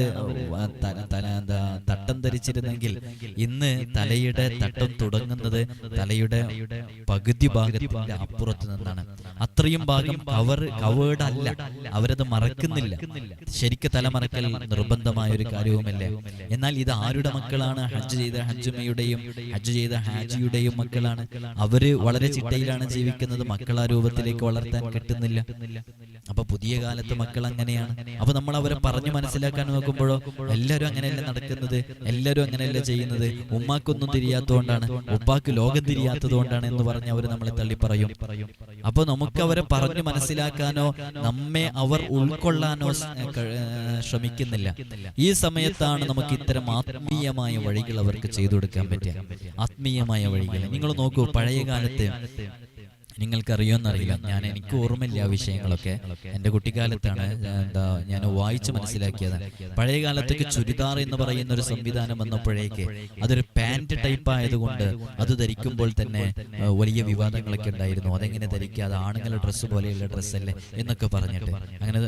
Speaker 1: തട്ടം ധരിച്ചിരുന്നെങ്കിൽ ഇന്ന് തലയുടെ തട്ടം തുടങ്ങുന്നത് തലയുടെ പകുതി ഭാഗത്തിന്റെ അപ്പുറത്ത് നിന്നാണ്. അത്രയും ഭാഗം കവർ കവേർഡ് അല്ല. അവരത് മറക്കുന്നില്ല. ശരിക്ക് തല മറക്കൽ നിർബന്ധമായ ഒരു കാര്യവുമല്ലേ. എന്നാൽ ഇത് ആരുടെ മക്കളാണ്? ഹജ്ജ് ചെയ്ത ഹജ്ജുമയുടെയും ഹജ്ജ് ചെയ്ത ഹാജിയുടെയും മക്കളാണ്. അവർ വളരെ ചിട്ടയിലാണ് ജീവിക്കുന്നത്. മക്കളാ രൂപത്തിലേക്ക് വളർത്താൻ കിട്ടുന്നില്ല. അപ്പൊ പുതിയ കാലത്ത് മക്കൾ അങ്ങനെയാണ്. അപ്പൊ നമ്മൾ അവരെ പറഞ്ഞു മനസ്സിലാക്കാൻ നോക്കുമ്പോഴോ എല്ലാരും അങ്ങനെയല്ല നടക്കുന്നത്. എല്ലാരും അങ്ങനെയല്ല ചെയ്യുന്നത്. ഉമ്മാക്കൊന്നും തിരിയാത്തതുകൊണ്ടാണ് ഉപ്പാക്ക് ലോകം തിരിയാത്തത് കൊണ്ടാണ് എന്ന് പറഞ്ഞ് അവർ നമ്മളെ തള്ളി പറയും. അപ്പൊ നമുക്ക് അവരെ പറഞ്ഞു മനസ്സിലാക്കാനോ നമ്മെ അവർ ഉൾക്കൊള്ളാനോ ശ്രമിക്കുന്നില്ല. ഈ സമയത്താണ് നമുക്ക് ഇത്തരം ആത്മീയമായ വഴികൾ അവർക്ക് ചെയ്തു കൊടുക്കാൻ പറ്റുക. ആത്മീയമായ വഴികൾ. നിങ്ങൾ നോക്കൂ പഴയ കാലത്ത് നിങ്ങൾക്കറിയോന്നറിയില്ല ഞാൻ എനിക്ക് ഓർമ്മയില്ല ആ വിഷയങ്ങളൊക്കെ. എന്റെ കുട്ടിക്കാലത്താണ് എന്താ ഞാൻ വായിച്ച് മനസ്സിലാക്കിയത്. പഴയ കാലത്തേക്ക് ചുരിദാർ എന്ന് പറയുന്ന ഒരു സംവിധാനം വന്നപ്പോഴേക്ക് അതൊരു പാന്റ് ടൈപ്പ് ആയതുകൊണ്ട് അത് ധരിക്കുമ്പോൾ തന്നെ വലിയ വിവാദങ്ങളൊക്കെ ഉണ്ടായിരുന്നു. അതെങ്ങനെ ധരിക്കുക അത് ആണുങ്ങളുടെ ഡ്രസ്സ് പോലെയുള്ള ഡ്രസ്സല്ലേ എന്നൊക്കെ പറഞ്ഞിട്ട്. അങ്ങനെ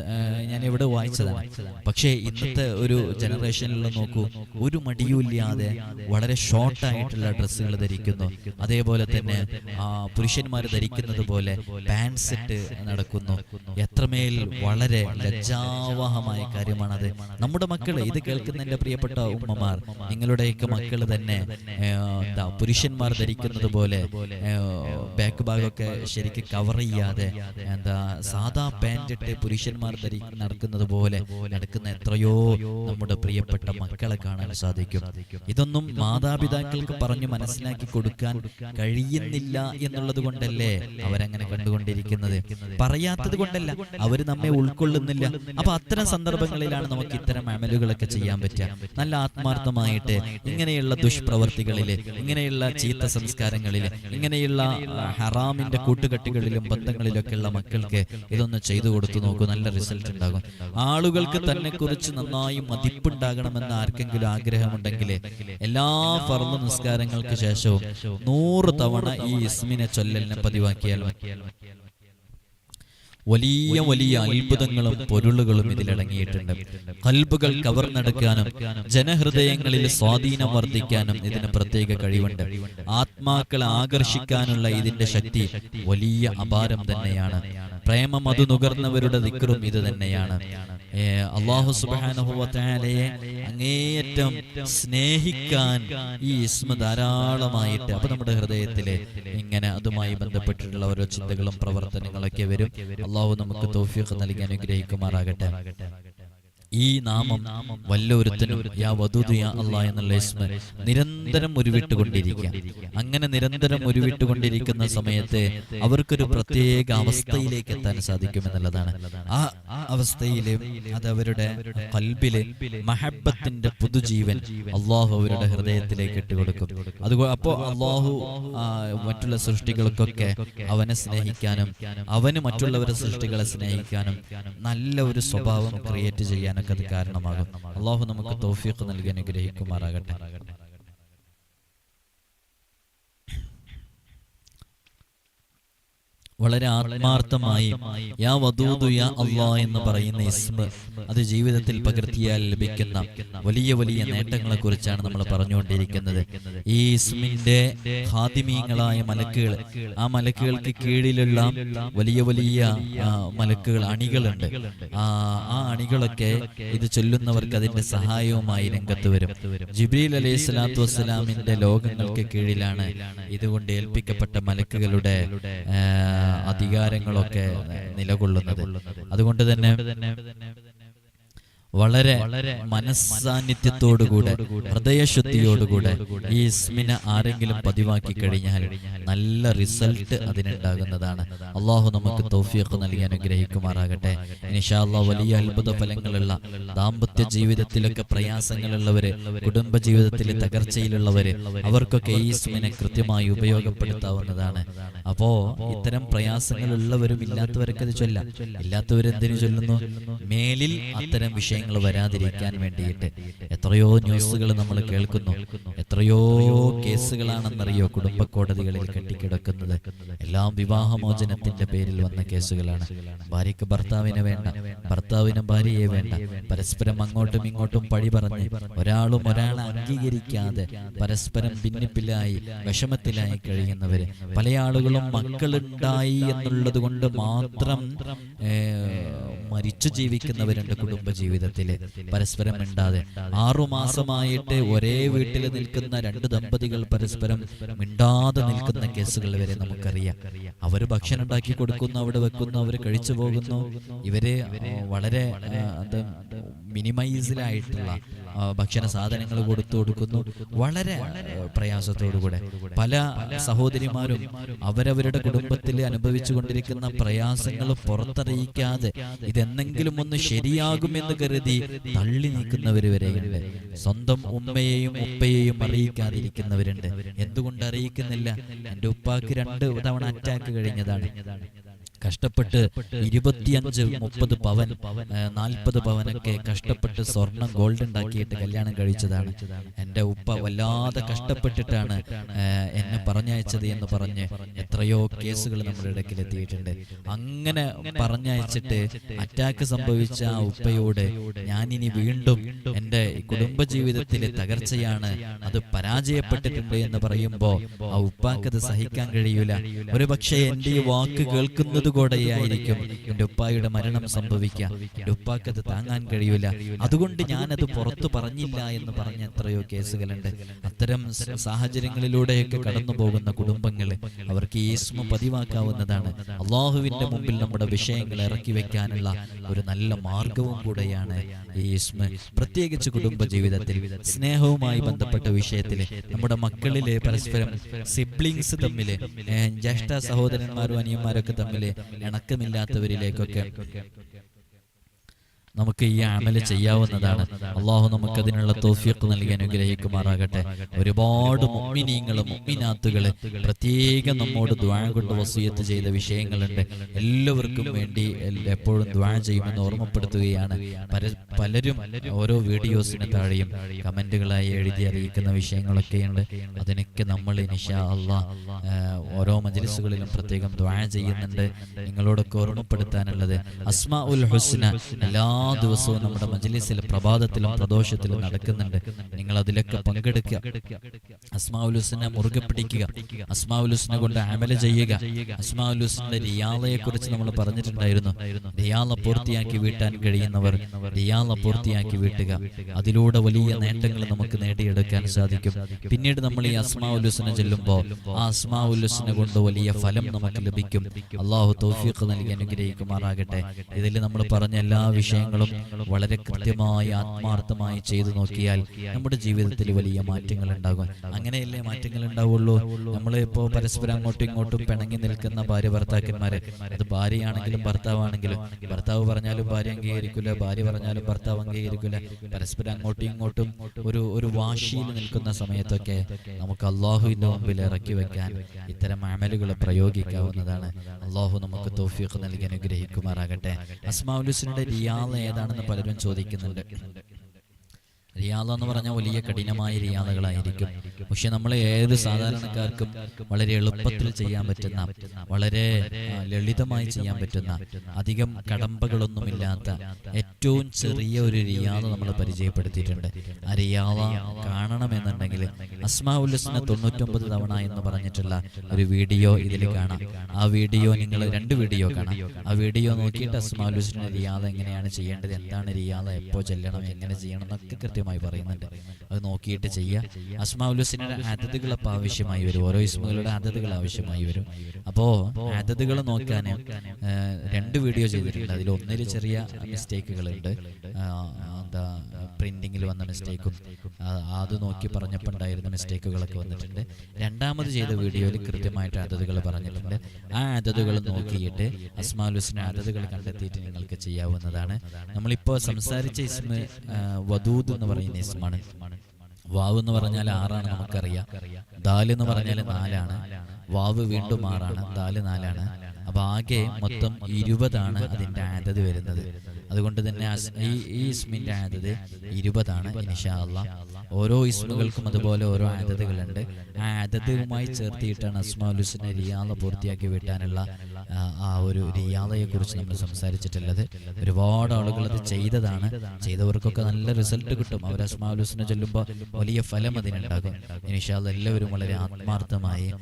Speaker 1: ഞാൻ ഇവിടെ വായിച്ചതാണ്. പക്ഷേ ഇന്നത്തെ ഒരു ജനറേഷനിൽ നോക്കൂ ഒരു മടിയുമില്ലാതെ വളരെ ഷോർട്ട് ആയിട്ടുള്ള ഡ്രസ്സുകൾ ധരിക്കുന്നു. അതേപോലെ തന്നെ പുരുഷന്മാർ പുരുഷന്മാർ ധരിക്കുന്നത് പോലെ പാൻസ് ഇട്ട് നടക്കുന്നു. എത്രമേൽ വളരെ ലജ്ജാവഹമായ കാര്യമാണത്. നമ്മുടെ മക്കൾ ഇത് കേൾക്കുന്ന എന്റെ പ്രിയപ്പെട്ട ഉമ്മമാർ നിങ്ങളുടെയൊക്കെ മക്കൾ തന്നെ എന്താ പുരുഷന്മാർ ധരിക്കുന്നത് പോലെ ബാക്ക് ഭാഗമൊക്കെ ശരിക്ക് കവർ ചെയ്യാതെ എന്താ സാധാ പാന്റ് ഇട്ട് പുരുഷന്മാർ ധരി നടക്കുന്നത് പോലെ നടക്കുന്ന എത്രയോ നമ്മുടെ പ്രിയപ്പെട്ട മക്കളെ കാണാൻ സാധിക്കും. ഇതൊന്നും മാതാപിതാക്കൾക്ക് പറഞ്ഞു മനസ്സിലാക്കി കൊടുക്കാൻ കഴിയുന്നില്ല എന്നുള്ളത് കൊണ്ടല്ലേ അവരങ്ങനെ കണ്ടുകൊണ്ടിരിക്കുന്നത്. പറയാത്തത് കൊണ്ടല്ല അവർ നമ്മെ ഉൾക്കൊള്ളുന്നില്ല. അപ്പൊ അത്തരം സന്ദർഭങ്ങളിലാണ് നമുക്ക് ഇത്തരം അമലുകളൊക്കെ ചെയ്യാൻ പറ്റുക. നല്ല ആത്മാർത്ഥമായിട്ട് ഇങ്ങനെയുള്ള ദുഷ്പ്രവർത്തികളിൽ ഇങ്ങനെയുള്ള ചീത്ത സംസ്കാരങ്ങളിൽ ഇങ്ങനെയുള്ള ഹറാമിന്റെ കൂട്ടുകെട്ടുകളിലും ബന്ധങ്ങളിലൊക്കെ ഉള്ള മക്കൾക്ക് ഇതൊന്ന് ചെയ്തു കൊടുത്തു നോക്കൂ നല്ല റിസൾട്ട് ഉണ്ടാകും. ആളുകൾക്ക് തന്നെ കുറിച്ച് നന്നായി മതിപ്പുണ്ടാകണമെന്ന് ആർക്കെങ്കിലും ആഗ്രഹമുണ്ടെങ്കിൽ എല്ലാ ഫർദ് നിസ്കാരങ്ങൾക്ക് ശേഷവും നൂറ് തവണ ഈ ഇസ്മിനെ ചൊല്ലലിനെ വലിയ വലിയ അത്ഭുതങ്ങളും പൊരുളുകളും ഇതിലടങ്ങിയിട്ടുണ്ട് കൽബുകൾ കവർന്നെടുക്കാനും ജനഹൃദയങ്ങളിൽ സ്വാധീനം വർദ്ധിക്കാനും ഇതിന് പ്രത്യേക കഴിവുണ്ട്. ആത്മാക്കളെ ആകർഷിക്കാനുള്ള ഇതിന്റെ ശക്തി വലിയ അപാരം തന്നെയാണ്. പ്രേമം അത് നുകർന്നവരുടെ ദിക്കറും ഇത് തന്നെയാണ്. അള്ളാഹു സുബാനുഭവത്താലയെ അങ്ങേയറ്റം സ്നേഹിക്കാൻ ഈ ഇസ്മ ധാരാളമായിട്ട്. അപ്പൊ നമ്മുടെ ഹൃദയത്തിലെ ഇങ്ങനെ അതുമായി ബന്ധപ്പെട്ടിട്ടുള്ള ഓരോ ചിന്തകളും പ്രവർത്തനങ്ങളൊക്കെ വരും. അള്ളാഹു നമുക്ക് തോഫിയൊക്കെ നൽകി അനുഗ്രഹിക്കുമാറാകട്ടെ. ഈ നാമം വല്ലൊരുത്തനും യാ യാ ഇസ്മ നിരന്തരം ഉരുവിട്ടുകൊണ്ടിരിക്കുക. അങ്ങനെ നിരന്തരം ഉരുവിട്ടുകൊണ്ടിരിക്കുന്ന സമയത്ത് അവർക്കൊരു പ്രത്യേക അവസ്ഥയിലേക്ക് എത്താൻ സാധിക്കും എന്നുള്ളതാണ്. ആ അവസ്ഥയിൽ അത് അവരുടെ കൽബിൽ മഹബത്തിന്റെ പുതുജീവൻ അള്ളാഹു അവരുടെ ഹൃദയത്തിലേക്ക് ഇട്ടുകൊടുക്കും. അത് അപ്പോ അള്ളാഹു മറ്റുള്ള സൃഷ്ടികൾക്കൊക്കെ അവനെ സ്നേഹിക്കാനും അവന് മറ്റുള്ളവരുടെ സൃഷ്ടികളെ സ്നേഹിക്കാനും നല്ല ഒരു സ്വഭാവം ക്രിയേറ്റ് ചെയ്യാനൊക്കെ അത് കാരണമാകും. അള്ളാഹു നമുക്ക് തൗഫീഖ് നൽകി അനുഗ്രഹിക്കുമാറാകട്ടെ. വളരെ ആത്മാർത്ഥമായി യാ വധൂതു യാ അള്ളാ എന്ന് പറയുന്ന ഇസ്മ അത് ജീവിതത്തിൽ പകർത്തിയാൽ ലഭിക്കുന്ന വലിയ വലിയ നേട്ടങ്ങളെ കുറിച്ചാണ് നമ്മൾ പറഞ്ഞുകൊണ്ടിരിക്കുന്നത്. ഈ ഇസ്മിന്റെ ഹാദിമീങ്ങളായ മലക്കുകൾ ആ മലക്കുകൾക്ക് കീഴിലുള്ള വലിയ വലിയ മലക്കുകൾ അണികളുണ്ട്. ആ ആ അണികളൊക്കെ ഇത് ചൊല്ലുന്നവർക്ക് അതിന്റെ സഹായവുമായി രംഗത്ത് വരും. ജിബ്രീൽ അലൈഹി സ്വലാത്തു വസ്സലാമിന്റെ ലോകങ്ങൾക്ക് കീഴിലാണ് ഇതുകൊണ്ട് ഏൽപ്പിക്കപ്പെട്ട മലക്കുകളുടെ അധികാരങ്ങളൊക്കെ നിലകൊള്ളുന്നത്. അതുകൊണ്ട് തന്നെ വളരെ മനസ്സാന്നിധ്യത്തോടുകൂടെ ഹൃദയശുദ്ധിയോടുകൂടെ ഈ ഇസ്മിനെ ആരെങ്കിലും പതിവാക്കി കഴിഞ്ഞാൽ നല്ല റിസൾട്ട് അതിനുണ്ടാകുന്നതാണ്. അള്ളാഹു നമുക്ക് തോഫിയൊക്കെ നൽകി അനുഗ്രഹിക്കുമാറാകട്ടെ. നിഷാള്ള വലിയ അത്ഭുത ഫലങ്ങളുള്ള ദാമ്പത്യ ജീവിതത്തിലൊക്കെ പ്രയാസങ്ങളുള്ളവര് കുടുംബ ജീവിതത്തിൽ തകർച്ചയിലുള്ളവര് അവർക്കൊക്കെ ഈ ഇസ്മിനെ കൃത്യമായി ഉപയോഗപ്പെടുത്താവുന്നതാണ്. അപ്പോ ഇത്തരം പ്രയാസങ്ങളുള്ളവരും ഇല്ലാത്തവരൊക്കെ ഇത് ചൊല്ലാം. ഇല്ലാത്തവരെന്തിനു ചൊല്ലുന്നു? മേലിൽ അത്തരം വിഷയങ്ങൾ വരാതിരിക്കാൻ വേണ്ടിയിട്ട് എത്രയോ ന്യൂസുകൾ നമ്മൾ കേൾക്കുന്നു. എത്രയോ കേസുകളാണെന്നറിയോ കുടുംബ കോടതികളിൽ കെട്ടിക്കിടക്കുന്നത്. എല്ലാം വിവാഹമോചനത്തിന്റെ പേരിൽ വന്ന കേസുകളാണ്. ഭാര്യയ്ക്ക് ഭർത്താവിനെ വേണ്ട ഭർത്താവിന് ഭാര്യയെ വേണ്ട. പരസ്പരം അങ്ങോട്ടും ഇങ്ങോട്ടും പഴി പറഞ്ഞ് ഒരാളും ഒരാളെ അംഗീകരിക്കാതെ പരസ്പരം ഭിന്നിപ്പിലായി വിഷമത്തിലായി കഴിയുന്നവര്. പല ആളുകളും മക്കളുണ്ടായി എന്നുള്ളത് കൊണ്ട് മാത്രം മരിച്ചു ജീവിക്കുന്നവരുണ്ട് കുടുംബജീവിതത്തിൽ പരസ്പരം മിണ്ടാതെ ആറുമാസമായിട്ട് ഒരേ വീട്ടിൽ നിൽക്കുന്ന രണ്ട് ദമ്പതികൾ പരസ്പരം മിണ്ടാതെ നിൽക്കുന്ന കേസുകൾ വരെ നമുക്കറിയാം. അവർ ഭക്ഷണം ഉണ്ടാക്കി കൊടുക്കുന്നു അവിടെ വെക്കുന്നു അവർ കഴിച്ചു പോകുന്നു. ഇവർ വളരെ മിനിമൈസിലായിട്ടുള്ള ഭക്ഷണ സാധനങ്ങൾ കൊടുത്തു കൊടുക്കുന്നു. വളരെ പ്രയാസത്തോടുകൂടെ. പല സഹോദരിമാരും അവരവരുടെ കുടുംബത്തിൽ അനുഭവിച്ചു കൊണ്ടിരിക്കുന്ന പ്രയാസങ്ങൾ പുറത്തറിയിക്കാതെ ഇതെന്തെങ്കിലും ഒന്ന് ശരിയാകുമെന്ന് കരുതി തള്ളി നീക്കുന്നവർ വരെയുണ്ട്. സ്വന്തം ഉമ്മയെയും ഉപ്പയെയും അറിയിക്കാതിരിക്കുന്നവരുണ്ട്. എന്തുകൊണ്ട് അറിയിക്കുന്നില്ല? എന്റെ ഉപ്പാക്ക് രണ്ട് തവണ അറ്റാക്ക് കഴിഞ്ഞതാണ്. കഷ്ടപ്പെട്ട് ഇരുപത്തിയഞ്ച് മുപ്പത് പവൻ നാൽപ്പത് പവനൊക്കെ കഷ്ടപ്പെട്ട് സ്വർണം ഗോൾഡ് ഉണ്ടാക്കിയിട്ട് കല്യാണം കഴിച്ചതാണ്. എന്റെ ഉപ്പ വല്ലാതെ കഷ്ടപ്പെട്ടിട്ടാണ് എന്നെ പറഞ്ഞയച്ചത് എന്ന് പറഞ്ഞ് എത്രയോ കേസുകൾ നമ്മുടെ ഇടയ്ക്കിൽ എത്തിയിട്ടുണ്ട്. അങ്ങനെ പറഞ്ഞയച്ചിട്ട് അറ്റാക്ക് സംഭവിച്ച ആ ഉപ്പയോട് ഞാനിനി വീണ്ടും എന്റെ കുടുംബജീവിതത്തിലെ തകർച്ചയാണ് അത് പരാജയപ്പെട്ടിട്ടുണ്ട് എന്ന് പറയുമ്പോൾ ആ ഉപ്പാക്കത് സഹിക്കാൻ കഴിയൂല. ഒരു പക്ഷേ എന്റെ ഈ വാക്ക് കേൾക്കുന്നത് കൂടെയായിരിക്കും എന്റെ ഉപ്പായുടെ മരണം സംഭവിക്കാം എന്റെ അത് താങ്ങാൻ കഴിയൂല. അതുകൊണ്ട് ഞാനത് പുറത്തു പറഞ്ഞില്ല എന്ന് പറഞ്ഞ എത്രയോ കേസുകളുണ്ട്. അത്തരം സാഹചര്യങ്ങളിലൂടെയൊക്കെ കടന്നു പോകുന്ന കുടുംബങ്ങൾ അവർക്ക് ഈ സ്മ പതിവാക്കാവുന്നതാണ്. അള്ളാഹുവിന്റെ മുമ്പിൽ നമ്മുടെ വിഷയങ്ങൾ ഇറക്കി വെക്കാനുള്ള ഒരു നല്ല മാർഗവും കൂടെയാണ് ഈ സ്മ പ്രത്യേകിച്ച് കുടുംബ ജീവിതത്തിൽ സ്നേഹവുമായി ബന്ധപ്പെട്ട വിഷയത്തിൽ നമ്മുടെ മക്കളിലെ പരസ്പരം സിബ്ലിങ്സ് തമ്മിൽ ജ്യേഷ്ഠ സഹോദരന്മാരും അനിയന്മാരൊക്കെ തമ്മിൽ ഇണക്കമില്ലാത്തവരിലേക്കൊക്കെ നമുക്ക് ഈ അമൽ ചെയ്യാവുന്നതാണ്. അള്ളാഹു നമുക്ക് അതിനുള്ള തോഫിയൊക്കെ നൽകി അനുഗ്രഹിക്കുമാറാകട്ടെ. ഒരുപാട് മുമ്മിനീങ്ങളും മുഅ്മിനാത്തുകൾ പ്രത്യേകം നമ്മോട് ദ്വാഴ കൊണ്ട് വസൂയത്ത് ചെയ്ത വിഷയങ്ങളുണ്ട്. എല്ലാവർക്കും വേണ്ടി എപ്പോഴും ദ്വാഴ ചെയ്യുമെന്ന് ഓർമ്മപ്പെടുത്തുകയാണ്. പല- പലരും ഓരോ വീഡിയോസിന് താഴെയും കമന്റുകളായി എഴുതി അറിയിക്കുന്ന വിഷയങ്ങളൊക്കെയുണ്ട്. അതിനൊക്കെ നമ്മൾ ഇൻഷാ അള്ളാഹ് ഓരോ മജ്ലിസുകളിലും പ്രത്യേകം ദ്വാഴ ചെയ്യുന്നുണ്ട്. നിങ്ങളോടൊക്കെ ഓർമ്മപ്പെടുത്താനുള്ളത് അസ്മാ ഉൽ ഹുസ്ന. എല്ലാ ദിവസവും നമ്മുടെ മജ്ലിസിൽ പ്രഭാതത്തിലും പ്രദോഷത്തിലും നടക്കുന്നുണ്ട്. നിങ്ങൾ അതിലൊക്കെ പങ്കെടുക്കുക. അസ്മാവുലുസിനെ മുറുകെ പിടിക്കുക. അസ്മാവുലുസിനെ കൊണ്ട് അമല ചെയ്യുക. അസ്മാവുലുസിന്റെ റിയാളയെ കുറിച്ച് നമ്മൾ പറഞ്ഞിട്ടുണ്ടായിരുന്നു. റിയാള പൂർത്തിയാക്കി വീട്ടാൻ കഴിയുന്നവർ റിയാള പൂർത്തിയാക്കി വീട്ടുക. അതിലൂടെ വലിയ നേട്ടങ്ങൾ നമുക്ക് നേടിയെടുക്കാൻ സാധിക്കും. പിന്നീട് നമ്മൾ ഈ അസ്മാവുലുസിനെ ചെല്ലുമ്പോൾ ആ അസ്മാവുലുസിനെ കൊണ്ട് വലിയ ഫലം നമുക്ക് ലഭിക്കും. അള്ളാഹു തൗഫീഖ് നൽകി അനുഗ്രഹിക്കുമാറാകട്ടെ. ഇതിൽ നമ്മൾ പറഞ്ഞ എല്ലാ വിഷയങ്ങളും വിഷയങ്ങളും വളരെ കൃത്യമായി ആത്മാർത്ഥമായി ചെയ്തു നോക്കിയാൽ നമ്മുടെ ജീവിതത്തിൽ വലിയ മാറ്റങ്ങൾ ഉണ്ടാകും. അങ്ങനെയല്ലേ മാറ്റങ്ങൾ ഉണ്ടാവുള്ളൂ? നമ്മൾ ഇപ്പോൾ പരസ്പരം അങ്ങോട്ടും ഇങ്ങോട്ടും പിണങ്ങി നിൽക്കുന്ന ഭാര്യ ഭർത്താക്കന്മാരെ. അത് ഭാര്യയാണെങ്കിലും ഭർത്താവാണെങ്കിലും. ഭർത്താവ് പറഞ്ഞാലും ഭാര്യ അംഗീകരിക്കില്ല ഭാര്യ പറഞ്ഞാലും ഭർത്താവ് അംഗീകരിക്കില്ല. പരസ്പരം അങ്ങോട്ടും ഇങ്ങോട്ടും ഒരു ഒരു വാശിയിൽ നിൽക്കുന്ന സമയത്തൊക്കെ നമുക്ക് അള്ളാഹുവിന്റെ മുമ്പിൽ ഇറക്കി വെക്കാൻ ഇത്തരം അമലുകൾ പ്രയോഗിക്കാവുന്നതാണ്. അള്ളാഹു നമുക്ക് തോഫീഖ് നൽകി അനുഗ്രഹിക്കുമാറാകട്ടെ. അസ്മാവുലുസിനുടെ റിയാദ് ഏതാണെന്ന് പലരും ചോദിക്കുന്നുണ്ട്. റിയാദ എന്ന് പറഞ്ഞാൽ വലിയ കഠിനമായ റിയാദകളായിരിക്കും. പക്ഷെ നമ്മൾ ഏത് സാധാരണക്കാർക്കും വളരെ എളുപ്പത്തിൽ ചെയ്യാൻ പറ്റുന്ന വളരെ ലളിതമായി ചെയ്യാൻ പറ്റുന്ന അധികം കടമ്പകളൊന്നുമില്ലാത്ത ഏറ്റവും ചെറിയ ഒരു റിയാദ നമ്മൾ പരിചയപ്പെടുത്തിയിട്ടുണ്ട്. ആ റിയാദ കാണണമെന്നുണ്ടെങ്കിൽ അസ്മാ ഉല്ലസിനെ തൊണ്ണൂറ്റൊമ്പത് തവണ എന്ന് പറഞ്ഞിട്ടുള്ള ഒരു വീഡിയോ ഇതിൽ കാണാം. ആ വീഡിയോ നിങ്ങൾ രണ്ട് വീഡിയോ കാണാം. ആ വീഡിയോ നോക്കിയിട്ട് അസ്മാ ഉല്ലസിന്റെ റിയാദ എങ്ങനെയാണ് ചെയ്യേണ്ടത്? എന്താണ് റിയാദ? എപ്പോൾ ചെല്ലണം? എങ്ങനെ ചെയ്യണം? എന്നൊക്കെ കൃത്യമായി പറയുന്നുണ്ട്. അത് നോക്കിയിട്ട് ചെയ്യുക അസ്മാ ഉല്ലസിന്റെ അതതുകൾ അപ്പോൾ ആവശ്യമായി വരും. ഓരോ ഇസ്മുകളുടെ അതതുകൾ ആവശ്യമായി വരും. അപ്പോൾ അതതുകൾ നോക്കാൻ രണ്ട് വീഡിയോ ചെയ്തിട്ടുണ്ട്. അതിൽ ഒന്നിൽ ചെറിയ മിസ്റ്റേക്കുകളുണ്ട്. എന്താ പ്രിന്റിങ്ങിൽ വന്ന മിസ്റ്റേക്കും അത് നോക്കി പറഞ്ഞപ്പോൾ ഉണ്ടായിരുന്ന മിസ്റ്റേക്കുകളൊക്കെ വന്നിട്ടുണ്ട്. രണ്ടാമത് ചെയ്ത വീഡിയോയിൽ കൃത്യമായിട്ട് അതതുകൾ പറഞ്ഞിട്ടുണ്ട്. ആ അതതുകൾ നോക്കിയിട്ട് അസ്മാലുസിന്റെ അതതുകൾ കണ്ടെത്തിയിട്ട് നിങ്ങൾക്ക് ചെയ്യാവുന്നതാണ്. നമ്മളിപ്പോൾ സംസാരിച്ച ഇസ്മ വധൂത് എന്ന് പറയുന്ന ഇസ്മാണ് വാവ് എന്ന് പറഞ്ഞാൽ ആറാണ് നമുക്കറിയാം. ദാൽ എന്ന് പറഞ്ഞാൽ നാലാണ്. വാവ് വീണ്ടും ആറാണ് ദാൽ നാലാണ്. അപ്പൊ ആകെ മൊത്തം ഇരുപതാണ് അതിന്റെ ആദത് വരുന്നത്. അതുകൊണ്ട് തന്നെ ഈ ഇസ്മിന്റെ ആദത് ഇരുപതാണ് അള്ളാ ഓരോ ഇസ്മുകൾക്കും അതുപോലെ ഓരോ ആദതുകളുണ്ട്. ആ ആദതുമായി ചേർത്തിയിട്ടാണ് അസ്മാലുസിനെ റിയാള പൂർത്തിയാക്കി വീട്ടാനുള്ള ആ, ഒരു റിയാദയെ കുറിച്ച് നമ്മൾ സംസാരിച്ചിട്ടുള്ളത്. ഒരുപാട് ആളുകൾ അത് ചെയ്തതാണ്. ചെയ്തവർക്കൊക്കെ നല്ല റിസൾട്ട് കിട്ടും. അവർ അസ്മാലുസിനെ ചൊല്ലുമ്പോൾ വലിയ ഫലം അതിനുണ്ടാകും. ഇൻഷാല്ല എല്ലാവരും വളരെ ആത്മാർത്ഥമായി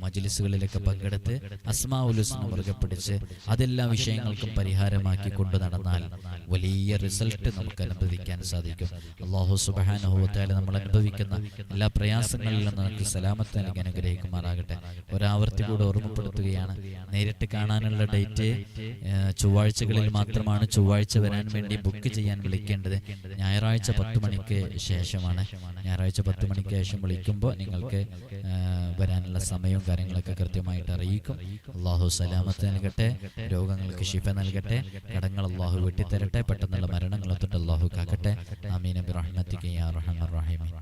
Speaker 1: മജ്ലിസുകളിലൊക്കെ പങ്കെടുത്ത് അസ്മാ ഉലുസിനെ മുറുകെ പിടിച്ച് അതെല്ലാ വിഷയങ്ങൾക്കും പരിഹാരമാക്കി കൊണ്ടു നടന്നാൽ വലിയ റിസൾട്ട് നമുക്ക് അനുഭവിക്കാൻ സാധിക്കും. അള്ളാഹു സുബാനുഭവത്തായാലും നമ്മൾ അനുഭവിക്കുന്ന എല്ലാ പ്രയാസങ്ങളിൽ നിന്ന് നമുക്ക് സലാമത്ത് നൽകി അനുഗ്രഹിക്കുമാറാകട്ടെ. ഒരാവർത്തി കൂടെ ഓർമ്മപ്പെടുത്തുകയാണ്. നേരിട്ട് കാണാനുള്ള ഡേറ്റ് ചൊവ്വാഴ്ചകളിൽ മാത്രമാണ് ചൊവ്വാഴ്ച വരാൻ വേണ്ടി ബുക്ക് ചെയ്യാൻ വിളിക്കേണ്ടത്. ഞായറാഴ്ച പത്ത് മണിക്ക് ശേഷമാണ്. ഞായറാഴ്ച പത്ത് മണിക്ക് ശേഷം വിളിക്കുമ്പോൾ നിങ്ങൾക്ക് വരാനുള്ള സമയവും കാര്യങ്ങളൊക്കെ കൃത്യമായിട്ട് അറിയിക്കും. അള്ളാഹു സലാമത്ത് നൽകട്ടെ രോഗങ്ങൾക്ക് ശിഫ നൽകട്ടെ കടങ്ങൾ അള്ളാഹു വെട്ടിത്തരട്ടെ പെട്ടെന്നുള്ള മരണങ്ങളെ തൊട്ട് അള്ളാഹു കാക്കട്ടെ. റഹ്മത്തിക്ക് യാ റഹ്മാൻ റഹീമീൻ.